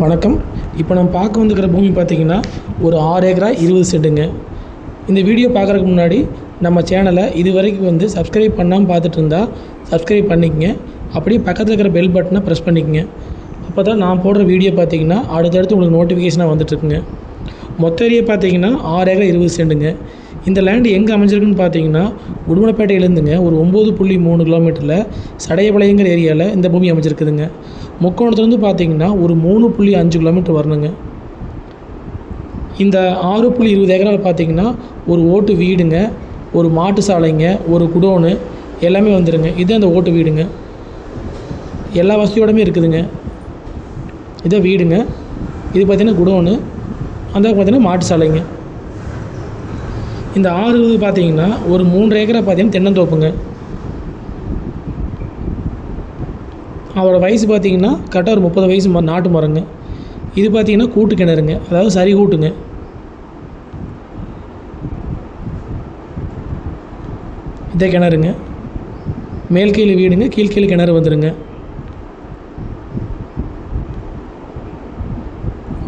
வணக்கம். இப்போ நம்ம பார்க்க வந்துக்கிற பூமி பார்த்தீங்கன்னா ஒரு ஆறு ஏக்கரா இருபது செட்டுங்க. இந்த வீடியோ பார்க்குறதுக்கு முன்னாடி நம்ம சேனலை இது வரைக்கும் வந்து சப்ஸ்கிரைப் பண்ணாமல் பார்த்துட்டு இருந்தால் சப்ஸ்கிரைப் பண்ணிக்கங்க. அப்படியே பக்கத்தில் இருக்கிற பெல் பட்டனை ப்ரெஸ் பண்ணிக்கங்க. அப்போ தான் நான் போடுற வீடியோ பார்த்தீங்கன்னா அடுத்தடுத்து உங்களுக்கு நோட்டிஃபிகேஷனாக வந்துட்டுருக்குங்க மொத்த ஏரியா பார்த்தீங்கன்னா ஆறு ஏக்கரா இருபது செண்டுங்க இந்த லேண்டு எங்கே அமைஞ்சிருக்குன்னு பார்த்தீங்கன்னா உடுமலைப்பேட்டையிலேருந்துங்க ஒரு ஒம்பது புள்ளி மூணு கிலோமீட்டரில் சடையபாளையங்கிற ஏரியாவில் இந்த பூமி அமைஞ்சிருக்குதுங்க. முக்கோணத்துலேருந்து பார்த்தீங்கன்னா ஒரு மூணு புள்ளி அஞ்சு கிலோமீட்டர் வரணுங்க. இந்த ஆறு புள்ளி இருபது ஏக்கரால் பார்த்தீங்கன்னா ஒரு ஓட்டு வீடுங்க ஒரு மாட்டு சாலைங்க ஒரு குடோனு எல்லாமே வந்துடுங்க இது அந்த ஓட்டு வீடுங்க. எல்லா வசதியோடமே இருக்குதுங்க. இதான் வீடுங்க. இது பார்த்திங்கன்னா குடோனு அந்த பார்த்திங்கன்னா மாட்டு சாலைங்க. இந்த ஆறு இது பார்த்தீங்கன்னா ஒரு மூன்று ஏக்கரா பார்த்தீங்கன்னா தென்னந்தோப்புங்க. அவரோட வயசு பார்த்தீங்கன்னா கரெக்டாக ஒரு முப்பது வயசு நாட்டு மரங்க. இது பார்த்தீங்கன்னா கூட்டு கிணறுங்க. அதாவது சரி கூட்டுங்க. இதே கிணறுங்க. மேல் கீழ் வீடுங்க கீழ் கிணறு வந்துடுங்க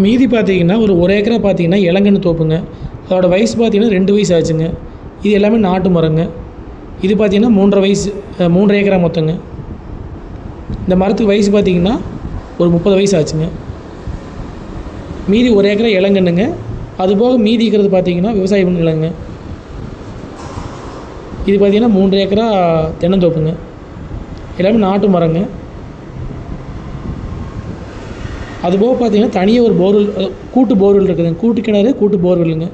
மீதி பார்த்தீங்கன்னா ஒரு ஒரு ஏக்கரை பார்த்தீங்கன்னா இளங்கன்னு தோப்புங்க. அதோடய வயசு பார்த்தீங்கன்னா ரெண்டு வயசு ஆச்சுங்க. இது எல்லாமே நாட்டு மரங்க. இது பார்த்தீங்கன்னா மூன்றரை வயசு மூன்றரை ஏக்கரா மொத்தங்க. இந்த மரத்துக்கு வயசு பார்த்தீங்கன்னா ஒரு முப்பது வயசு ஆச்சுங்க. மீதி ஒரு ஏக்கரா இளங்கண்ணுங்க. அதுபோக மீதி இருக்கிறது பார்த்தீங்கன்னா விவசாய நிலங்க. இது பார்த்தீங்கன்னா மூன்று ஏக்கரா தென்னந்தோப்புங்க. எல்லாமே நாட்டு மரங்க. அதுபோக பார்த்தீங்கன்னா தனியாக ஒரு போர்வெல் கூட்டு போர்வெல் இருக்குதுங்க. கூட்டு கிணறு கூட்டு போர்வெல்லுங்க.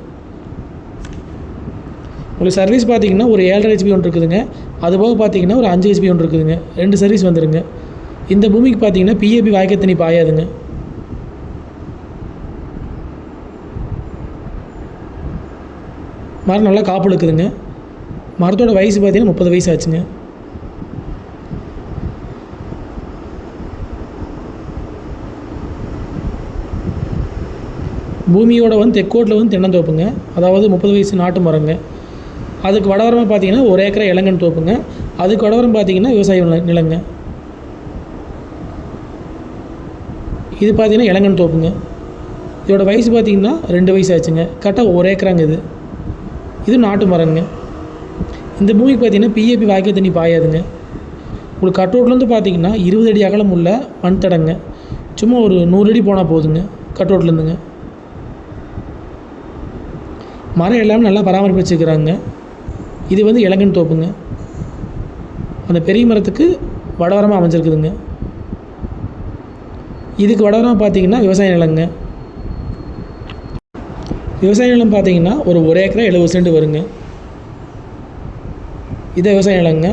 உங்களுக்கு சர்வீஸ் பார்த்தீங்கன்னா ஒரு ஏழரை ஹெச்பி ஒன்று இருக்குதுங்க. அதுபோக பார்த்தீங்கன்னா ஒரு அஞ்சு ஹெச்பி ஒன்று இருக்குதுங்க. ரெண்டு சர்வீஸ் வந்துடுங்க இந்த பூமிக்கு பார்த்தீங்கன்னா பிஏபி வாய்க்க தண்ணி பாயாதுங்க. மரம் நல்லா காப்பு இருக்குதுங்க மரத்தோட வயசு பார்த்தீங்கன்னா முப்பது வயசு ஆச்சுங்க. பூமியோட வந்து தெக்கோட்டில் வந்து தென்னந்தோப்புங்க. அதாவது முப்பது வயசு நாட்டு மரங்க. அதுக்கு வடவரமாக பார்த்தீங்கன்னா ஒரு ஏக்கரா இளங்கன் தோப்புங்க. அதுக்கு வடவரம் பார்த்தீங்கன்னா விவசாய நில- நிலங்க. இது பார்த்தீங்கன்னா இளங்கன் தோப்புங்க. இதோட வயசு பார்த்தீங்கன்னா ரெண்டு வயசு ஆச்சுங்க. கரெக்டாக ஒரு ஏக்கராங்க இது. இது நாட்டு மரங்க. இந்த பூமிக்கு பார்த்தீங்கன்னா பிஏபி வாய்க்கால் தண்ணி பாயாதுங்க. உங்களுக்கு கட்டோட்லேருந்து பார்த்தீங்கன்னா இருபது அடி அகலம் உள்ள மண் தடங்க சும்மா ஒரு நூறு அடி போனால் போதுங்க கட்டோட்லேருந்துங்க மரம் எல்லாமே நல்லா பராமரிப்பு வச்சுக்கிறாங்க. இது வந்து இளங்கன் தோப்புங்க. அந்த பெரிய மரத்துக்கு வடவரமாக அமைஞ்சிருக்குதுங்க. இதுக்கு வடவரமாக பார்த்தீங்கன்னா விவசாய நிலங்க. விவசாய நிலம் பார்த்தீங்கன்னா ஒரு ஒரு ஏக்கரா எழுபது சென்ட் வருங்க. இதே விவசாய நிலங்க.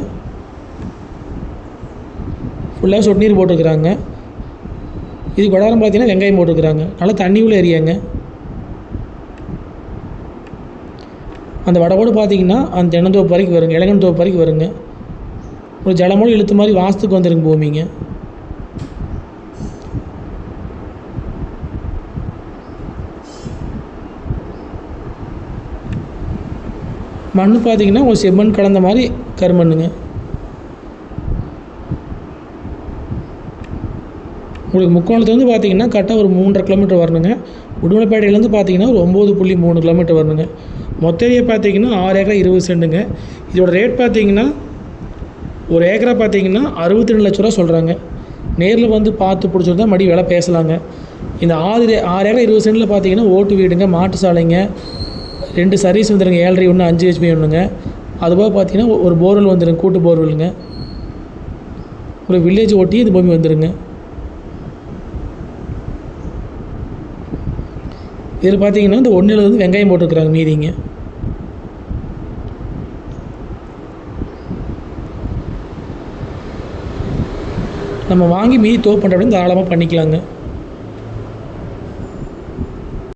ஃபுல்லாக சொட்டு நீர் போட்டிருக்கிறாங்க. இதுக்கு வடவரம் பார்த்தீங்கன்னா வெங்காயம் போட்டிருக்கிறாங்க. நல்லா தண்ணி உள்ள ஏரியாங்க. அந்த வடவோடு பார்த்தீங்கன்னா அந்த தென்னந்தோப்பு வரைக்கும் வருங்க இளங்கன் தோப்பு வரைக்கும் வருங்க. ஒரு ஜலமோடு இழுத்து மாதிரி வாசத்துக்கு வந்துருங்க பூமிங்க. மண் பார்த்தீங்கன்னா ஒரு செம்மண் கலந்த மாதிரி கருமண்ணுங்க. உங்களுக்கு முக்கோணத்துலேருந்து பார்த்தீங்கன்னா கரெக்டாக ஒரு மூன்றரை கிலோமீட்டர் வரணுங்க. உடுமலைப்பேட்டையிலேருந்து பார்த்தீங்கன்னா ஒரு ஒம்பது புள்ளி மூணு கிலோமீட்டர் வரணுங்க. மொத்த ஏரியா பார்த்தீங்கன்னா ஆறு ஏக்கரா இருபது சென்ட்டுங்க. இதோட ரேட் பார்த்தீங்கன்னா ஒரு ஏக்கரா பார்த்தீங்கன்னா அறுபத்தி ரெண்டு லட்ச ரூபா சொல்கிறாங்க நேரில் வந்து பார்த்து பிடிச்சிருந்தா மறுபடியும் விலை பேசலாங்க. இந்த ஆறு ஆறு ஏக்கரா இருபது சென்ட்டில் பார்த்தீங்கன்னா ஓட்டு வீடுங்க மாட்டு சாலைங்க ரெண்டு சர்வீஸ் வந்துடுங்க ஏழரை ஒன்று அஞ்சு ஹெச்பி ஒன்றுங்க. அதுபோக பார்த்தீங்கன்னா ஒரு போர்வெல் வந்துடுங்க கூட்டு போர்வெல்லுங்க ஒரு வில்லேஜ் ஓட்டி இந்த பூமி வந்துடுங்க இதில் பார்த்தீங்கன்னா இந்த ஒன்றில் வந்து வெங்காயம் போட்டுருக்குறாங்க மீதிங்க. நம்ம வாங்கி மீதி தோப்பு பண்ணுற அப்படின்னு தாராளமாக பண்ணிக்கலாங்க.